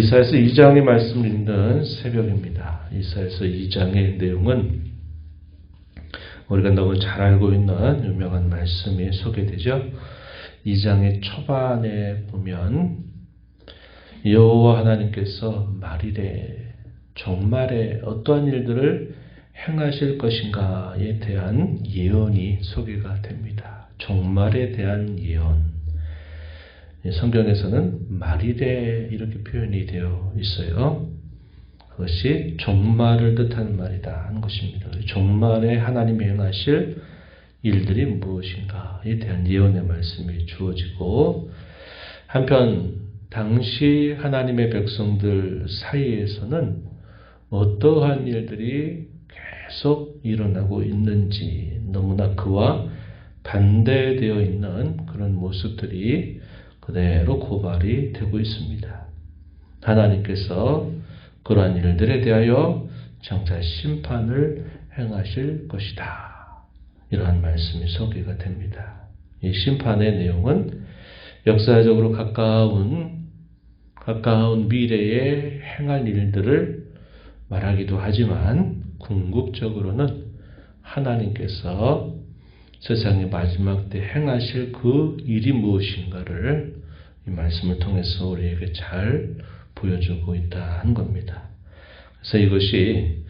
이사에서 2장의 말씀을 읽는 새벽입니다. 이사에서 2장의 내용은 우리가 너무 잘 알고 있는 유명한 말씀이 소개되죠. 2장의 초반에 보면 여호와 하나님께서 말일에 종말에 어떠한 일들을 행하실 것인가에 대한 예언이 소개가 됩니다. 종말에 대한 예언. 성경에서는 말일에 이렇게 표현이 되어 있어요. 그것이 종말을 뜻하는 말이다 하는 것입니다. 종말에 하나님이 행하실 일들이 무엇인가에 대한 예언의 말씀이 주어지고 한편 당시 하나님의 백성들 사이에서는 어떠한 일들이 계속 일어나고 있는지 너무나 그와 반대되어 있는 그런 모습들이 그대로 고발이 되고 있습니다. 하나님께서 그러한 일들에 대하여 정자 심판을 행하실 것이다. 이러한 말씀이 소개가 됩니다. 이 심판의 내용은 역사적으로 가까운 가까운 미래에 행할 일들을 말하기도 하지만 궁극적으로는 하나님께서 세상의 마지막 때 행하실 그 일이 무엇인가를 이 말씀을 통해서 우리에게 잘 보여주고 있다는 겁니다. 그래서 이것이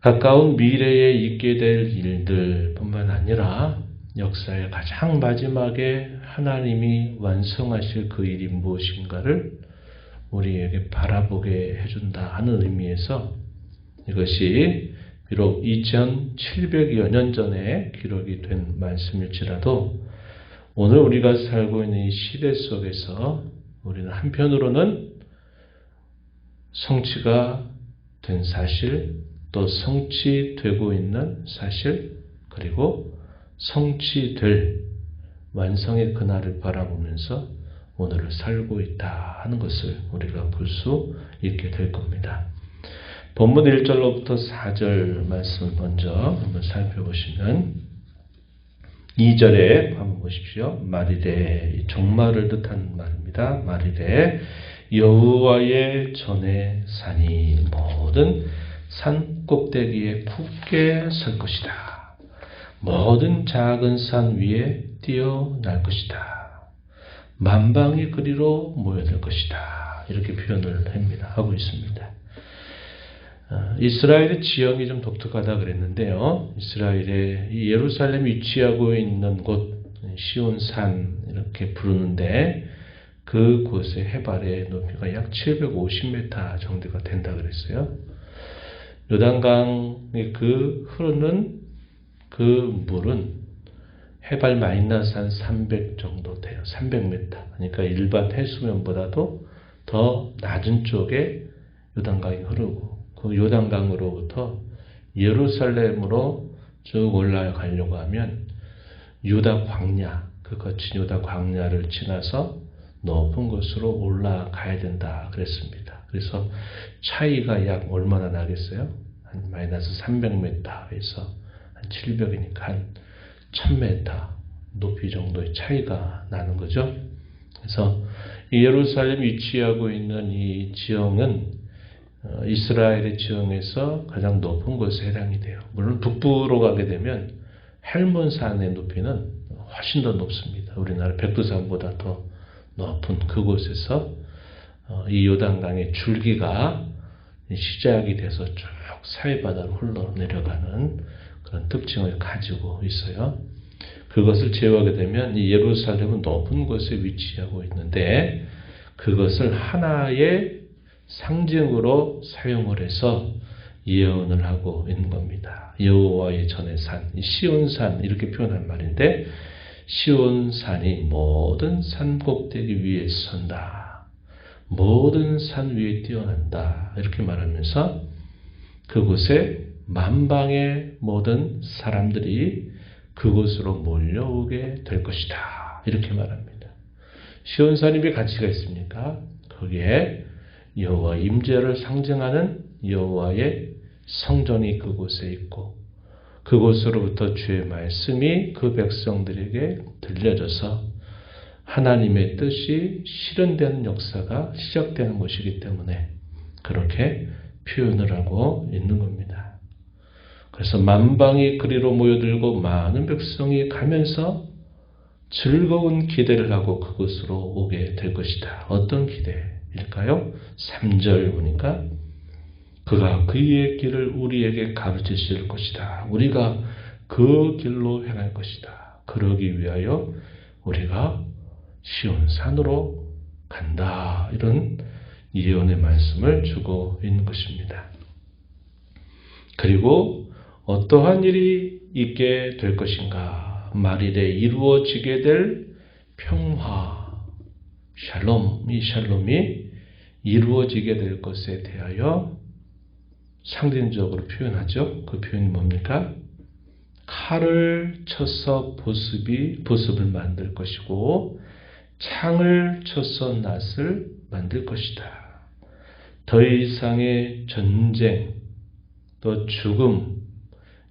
가까운 미래에 있게 될 일들 뿐만 아니라 역사의 가장 마지막에 하나님이 완성하실 그 일이 무엇인가를 우리에게 바라보게 해준다 하는 의미에서 이것이 비록 2700여 년 전에 기록이 된 말씀일지라도 오늘 우리가 살고 있는 이 시대 속에서 우리는 한편으로는 성취가 된 사실, 또 성취되고 있는 사실, 그리고 성취될 완성의 그날을 바라보면서 오늘을 살고 있다 하는 것을 우리가 볼 수 있게 될 겁니다. 본문 1절로부터 4절 말씀을 먼저 한번 살펴보시면 2절에 한번 보십시오. 말이래 종말을 뜻하는 말입니다. 말이래 여호와의 전에 산이 모든 산 꼭대기에 굳게 설 것이다. 모든 작은 산 위에 뛰어날 것이다. 만방의 거리로 모여들 것이다. 이렇게 표현을 합니다. 하고 있습니다. 어, 이스라엘의 지형이 좀 독특하다 그랬는데요. 이스라엘의 예루살렘 위치하고 있는 곳 시온산 이렇게 부르는데 그곳의 해발의 높이가 약 750m 정도가 된다 그랬어요. 요단강의 그 흐르는 그 물은 해발 마이너스 한 300 정도 돼요. 300m. 그러니까 일반 해수면보다도 더 낮은 쪽에 요단강이 흐르고 그 요단강으로부터 예루살렘으로 쭉 올라가려고 하면 유다 광야, 그 거친 유다 광야를 지나서 높은 곳으로 올라가야 된다 그랬습니다. 그래서 차이가 약 얼마나 나겠어요? 한 마이너스 300m에서 한 700이니까 한 1000m 높이 정도의 차이가 나는 거죠. 그래서 예루살렘 위치하고 있는 이 지형은 어, 이스라엘의 지형에서 가장 높은 곳에 해당이 돼요. 물론 북부로 가게 되면 헬몬산의 높이는 훨씬 더 높습니다. 우리나라 백두산보다 더 높은 그곳에서 어, 이 요단강의 줄기가 시작이 돼서 쭉 사해바다로 흘러내려가는 그런 특징을 가지고 있어요. 그것을 제어하게 되면 이 예루살렘은 높은 곳에 위치하고 있는데 그것을 하나의 상징으로 사용을 해서 예언을 하고 있는 겁니다. 여호와의 전의 산, 시온산 이렇게 표현한 말인데 시온산이 모든 산 꼭대기 위에 선다. 모든 산 위에 뛰어난다. 이렇게 말하면서 그곳에 만방의 모든 사람들이 그곳으로 몰려오게 될 것이다. 이렇게 말합니다. 시온산이 왜 가치가 있습니까? 거기에 여호와 임재를 상징하는 여호와의 성전이 그곳에 있고 그곳으로부터 주의 말씀이 그 백성들에게 들려져서 하나님의 뜻이 실현되는 역사가 시작되는 것이기 때문에 그렇게 표현을 하고 있는 겁니다. 그래서 만방이 그리로 모여들고 많은 백성이 가면서 즐거운 기대를 하고 그것으로 오게 될 것이다. 어떤 기대 일까요? 3절 보니까 그가 그의 길을 우리에게 가르치실 것이다. 우리가 그 길로 행할 것이다. 그러기 위하여 우리가 시온 산으로 간다. 이런 예언의 말씀을 주고 있는 것입니다. 그리고 어떠한 일이 있게 될 것인가? 말일에 이루어지게 될 평화, 샬롬, 이 샬롬이 이루어지게 될 것에 대하여 상징적으로 표현하죠. 그 표현이 뭡니까? 칼을 쳐서 보습이, 보습을 만들 것이고, 창을 쳐서 낫을 만들 것이다. 더 이상의 전쟁, 또 죽음,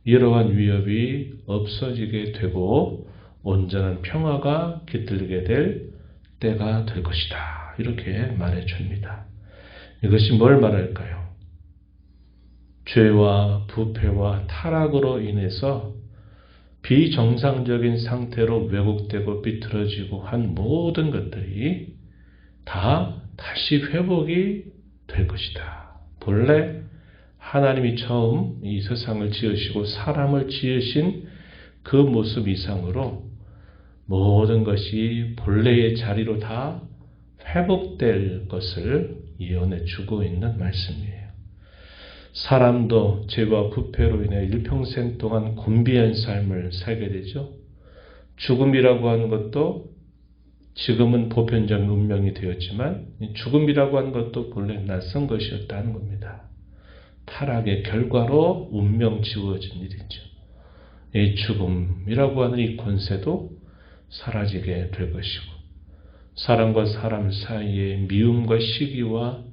이러한 위협이 없어지게 되고 온전한 평화가 깃들게 될 때가 될 것이다. 이렇게 말해 줍니다. 이것이 뭘 말할까요? 죄와 부패와 타락으로 인해서 비정상적인 상태로 왜곡되고 비틀어지고 한 모든 것들이 다 다시 회복이 될 것이다. 본래 하나님이 처음 이 세상을 지으시고 사람을 지으신 그 모습 이상으로 모든 것이 본래의 자리로 다 회복될 것을 예언해 주고 있는 말씀이에요. 사람도 죄와 부패로 인해 일평생 동안 곤비한 삶을 살게 되죠. 죽음이라고 하는 것도 지금은 보편적인 운명이 되었지만 죽음이라고 하는 것도 본래 낯선 것이었다는 겁니다. 타락의 결과로 운명 지워진 일이죠. 이 죽음이라고 하는 이 권세도 사라지게 될 것이고 사람과 사람 사이의 미움과 시기와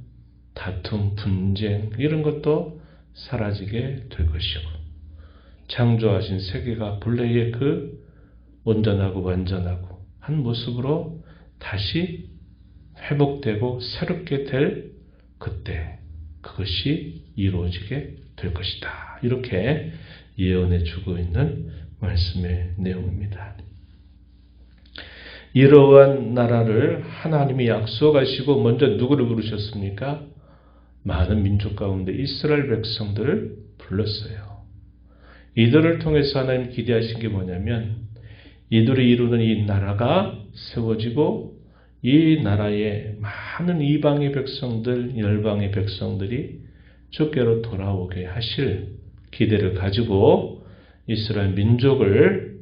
다툼, 분쟁 이런 것도 사라지게 될 것이고 창조하신 세계가 본래의 그 온전하고 완전하고 한 모습으로 다시 회복되고 새롭게 될 그때 그것이 이루어지게 될 것이다. 이렇게 예언해 주고 있는 말씀의 내용입니다. 이러한 나라를 하나님이 약속하시고 먼저 누구를 부르셨습니까? 많은 민족 가운데 이스라엘 백성들을 불렀어요. 이들을 통해서 하나님 기대하신 게 뭐냐면 이들이 이루는 이 나라가 세워지고 이 나라에 많은 이방의 백성들, 열방의 백성들이 주께로 돌아오게 하실 기대를 가지고 이스라엘 민족을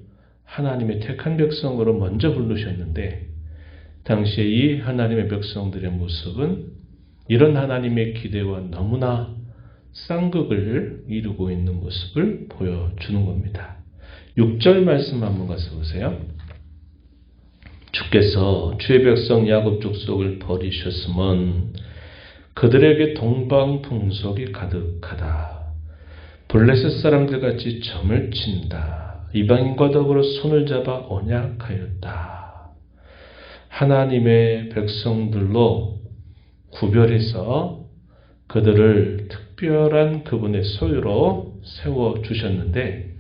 하나님의 택한 백성으로 먼저 부르셨는데 당시에 이 하나님의 백성들의 모습은 이런 하나님의 기대와 너무나 쌍극을 이루고 있는 모습을 보여주는 겁니다. 6절 말씀 한번 가서 보세요. 주께서 주의 백성 야곱 족속을 버리셨으면 그들에게 동방풍속이 가득하다. 블레셋 사람들 같이 점을 친다. 이방인과 더불어 손을 잡아 언약하였다. 하나님의 백성들로 구별해서 그들을 특별한 그분의 소유로 세워 주셨는데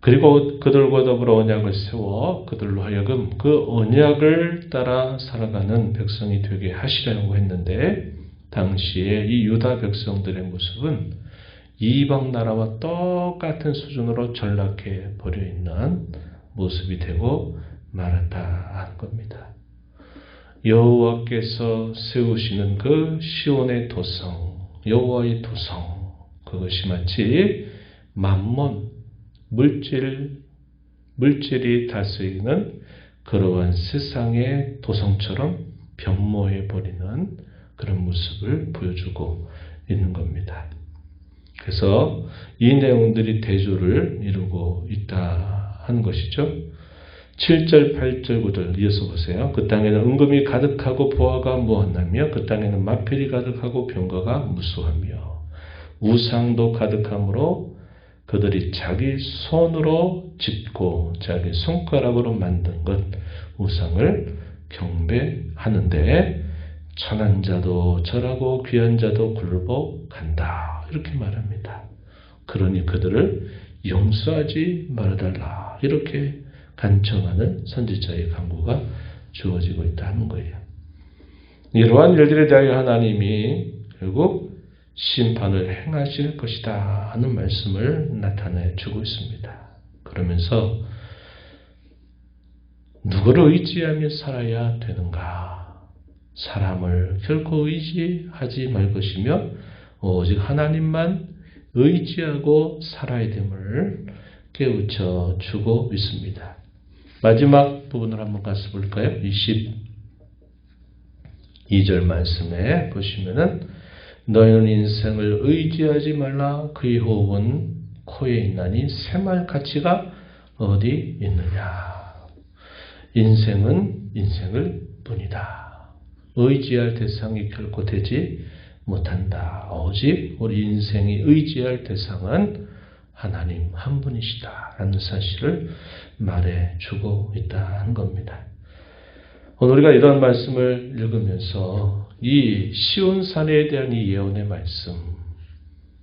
그리고 그들과 더불어 언약을 세워 그들로 하여금 그 언약을 따라 살아가는 백성이 되게 하시려고 했는데 당시에 이 유다 백성들의 모습은 이방 나라와 똑같은 수준으로 전락해 버려 있는 모습이 되고 말았다 하는 겁니다. 여호와께서 세우시는 그 시온의 도성, 여호와의 도성, 그것이 마치 만몬 물질, 물질이 다스리는 그러한 세상의 도성처럼 변모해 버리는 그런 모습을 보여주고 있는 겁니다. 그래서 이 내용들이 대조를 이루고 있다 하는 것이죠. 7절, 8절, 9절 이어서 보세요. 그 땅에는 은금이 가득하고 보화가 무한하며 그 땅에는 마필이 가득하고 병거가 무수하며 우상도 가득하므로 그들이 자기 손으로 짓고 자기 손가락으로 만든 것 우상을 경배하는데 천한 자도 절하고 귀한 자도 굴복한다 이렇게 말합니다. 그러니 그들을 용서하지 말아달라 이렇게 간청하는 선지자의 강구가 주어지고 있다는 거예요. 이러한 일들에 대하여 하나님이 결국 심판을 행하실 것이다 하는 말씀을 나타내 주고 있습니다. 그러면서 누구를 의지하며 살아야 되는가? 사람을 결코 의지하지 말 것이며 오직 하나님만 의지하고 살아야 됨을 깨우쳐 주고 있습니다. 마지막 부분을 한번 가서 볼까요? 22절 말씀에 보시면은 너희는 인생을 의지하지 말라 그의 호흡은 코에 있나니 새말 가치가 어디 있느냐 인생은 인생을 뿐이다 의지할 대상이 결코 되지 못한다 오직 우리 인생이 의지할 대상은 하나님 한 분이시다 라는 사실을 말해 주고 있다는 겁니다 오늘 우리가 이런 말씀을 읽으면서 이 시온산에 대한 이 예언의 말씀,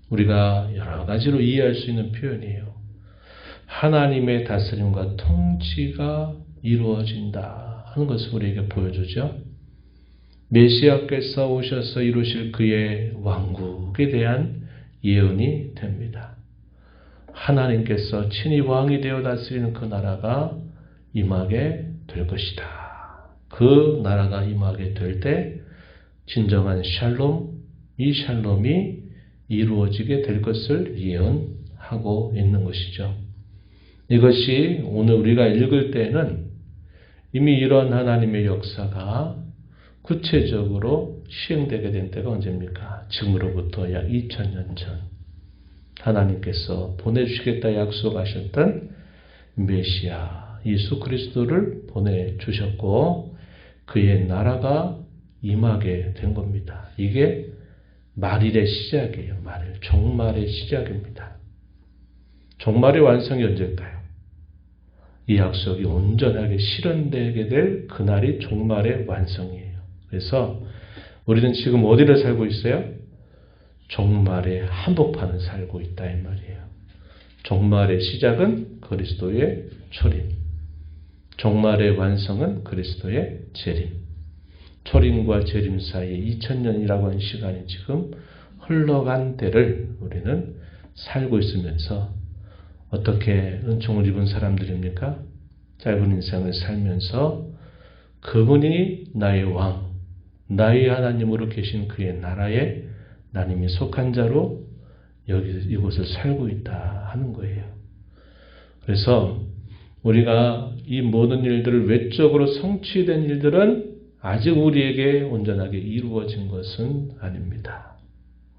우리가 여러 가지로 이해할 수 있는 표현이에요. 하나님의 다스림과 통치가 이루어진다 하는 것을 우리에게 보여주죠. 메시아께서 오셔서 이루실 그의 왕국에 대한 예언이 됩니다. 하나님께서 친히 왕이 되어 다스리는 그 나라가 임하게 될 것이다. 그 나라가 임하게 될 때 진정한 샬롬, 이 샬롬이 이루어지게 될 것을 예언하고 있는 것이죠. 이것이 오늘 우리가 읽을 때는 이미 이런 하나님의 역사가 구체적으로 시행되게 된 때가 언제입니까? 지금으로부터 약 2000년 전 하나님께서 보내주시겠다 약속하셨던 메시아 예수 그리스도를 보내주셨고 그의 나라가 임하게 된 겁니다. 이게 말일의 시작이에요. 말일. 종말의 시작입니다. 종말의 완성이 언제일까요? 이 약속이 온전하게 실현되게 될 그날이 종말의 완성이에요. 그래서 우리는 지금 어디를 살고 있어요? 종말의 한복판을 살고 있다 이 말이에요. 종말의 시작은 그리스도의 초림. 종말의 완성은 그리스도의 재림. 초림과 재림 사이에 2000년이라고 하는 시간이 지금 흘러간 때를 우리는 살고 있으면서 어떻게 은총을 입은 사람들입니까? 짧은 인생을 살면서 그분이 나의 왕, 나의 하나님으로 계신 그의 나라에 나님이 속한 자로 여기 이곳을 살고 있다 하는 거예요. 그래서 우리가 이 모든 일들을 외적으로 성취된 일들은 아직 우리에게 온전하게 이루어진 것은 아닙니다.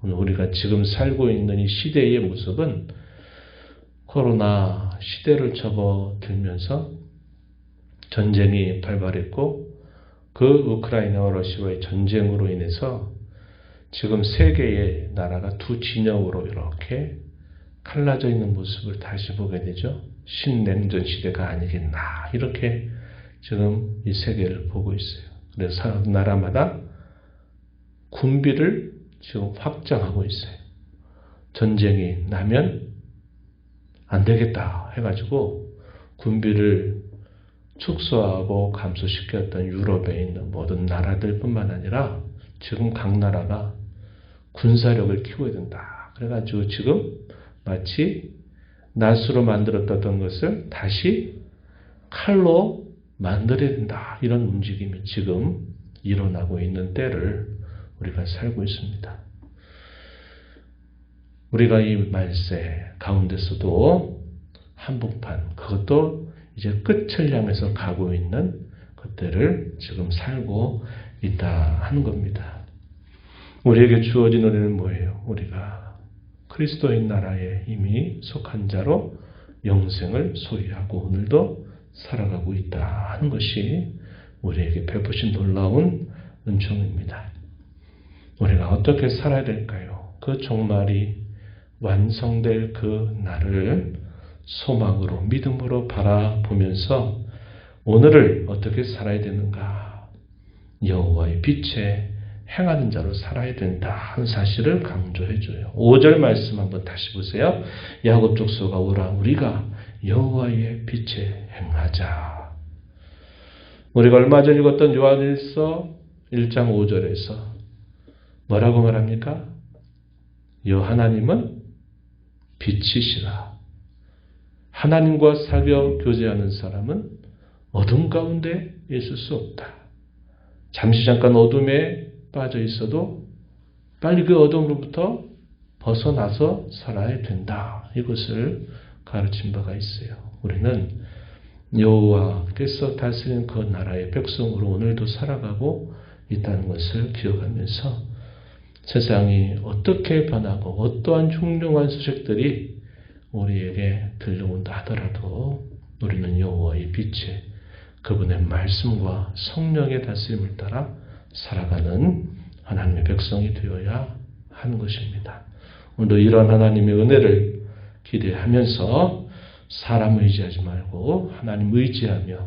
오늘 우리가 지금 살고 있는 이 시대의 모습은 코로나 시대를 접어들면서 전쟁이 발발했고 그 우크라이나와 러시아의 전쟁으로 인해서 지금 세계의 나라가 두 진영으로 이렇게 갈라져 있는 모습을 다시 보게 되죠. 신냉전 시대가 아니겠나 이렇게 지금 이 세계를 보고 있어요. 그래서 나라마다 군비를 지금 확장하고 있어요. 전쟁이 나면 안 되겠다 해가지고 군비를 축소하고 감소시켰던 유럽에 있는 모든 나라들뿐만 아니라 지금 각 나라가 군사력을 키워야 된다. 그래가지고 지금 마치 낫으로 만들었던 것을 다시 칼로 만들어야 된다. 이런 움직임이 지금 일어나고 있는 때를 우리가 살고 있습니다. 우리가 이 말세 가운데서도 한복판, 그것도 이제 끝을 향해서 가고 있는 그때를 지금 살고 있다 하는 겁니다. 우리에게 주어진 은혜는 뭐예요? 우리가 그리스도인 나라에 이미 속한 자로 영생을 소유하고 오늘도 살아가고 있다 하는 것이 우리에게 베푸신 놀라운 은총입니다. 우리가 어떻게 살아야 될까요? 그 종말이 완성될 그 날을 소망으로 믿음으로 바라보면서 오늘을 어떻게 살아야 되는가? 여호와의 빛에 행하는 자로 살아야 된다 하는 사실을 강조해 줘요. 5절 말씀 한번 다시 보세요. 야곱 족소가 오라 우리가 여호와의 빛에 행하자. 우리가 얼마 전 읽었던 요한일서 1장 5절에서 뭐라고 말합니까? 여 하나님은 빛이시라. 하나님과 사겨 교제하는 사람은 어둠 가운데 있을 수 없다. 잠시 잠깐 어둠에 빠져 있어도 빨리 그 어둠으로부터 벗어나서 살아야 된다. 이것을 가르친 바가 있어요. 우리는 여호와께서 다스리는 그 나라의 백성으로 오늘도 살아가고 있다는 것을 기억하면서 세상이 어떻게 변하고 어떠한 흉흉한 소식들이 우리에게 들려온다 하더라도 우리는 여호와의 빛에 그분의 말씀과 성령의 다스림을 따라 살아가는 하나님의 백성이 되어야 하는 것입니다. 오늘도 이런 하나님의 은혜를 기대하면서 사람 의지하지 말고 하나님 의지하며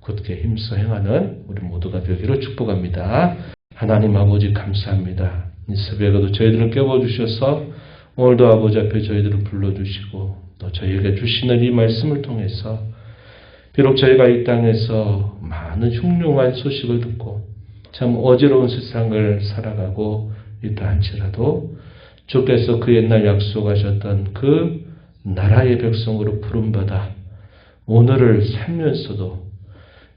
굳게 힘써 행하는 우리 모두가 되기로 축복합니다. 하나님 아버지 감사합니다. 이 새벽에도 저희들을 깨워주셔서 오늘도 아버지 앞에 저희들을 불러주시고 또 저희에게 주시는 이 말씀을 통해서 비록 저희가 이 땅에서 많은 흉흉한 소식을 듣고 참 어지러운 세상을 살아가고 있다 할지라도 주께서 그 옛날 약속하셨던 그 나라의 백성으로 부름받아 오늘을 살면서도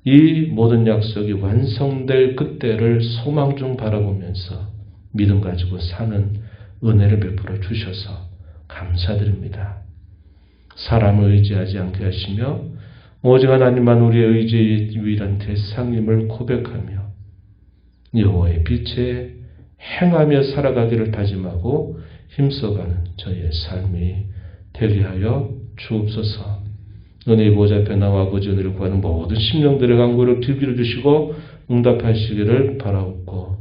이 모든 약속이 완성될 그때를 소망 중 바라보면서 믿음 가지고 사는 은혜를 베풀어 주셔서 감사드립니다. 사람을 의지하지 않게 하시며 오직 하나님만 우리의 의지의 유일한 대상임을 고백하며 여호와의 빛에 행하며 살아가기를 다짐하고 힘써가는 저희의 삶이 되게 하여 주옵소서. 은혜의 보좌 나와 아버지 은혜를 구하는 모든 심령들의 간구를 들기를 주시고 응답하시기를 바라옵고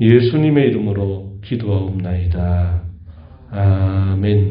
예수님의 이름으로 기도하옵나이다. 아멘.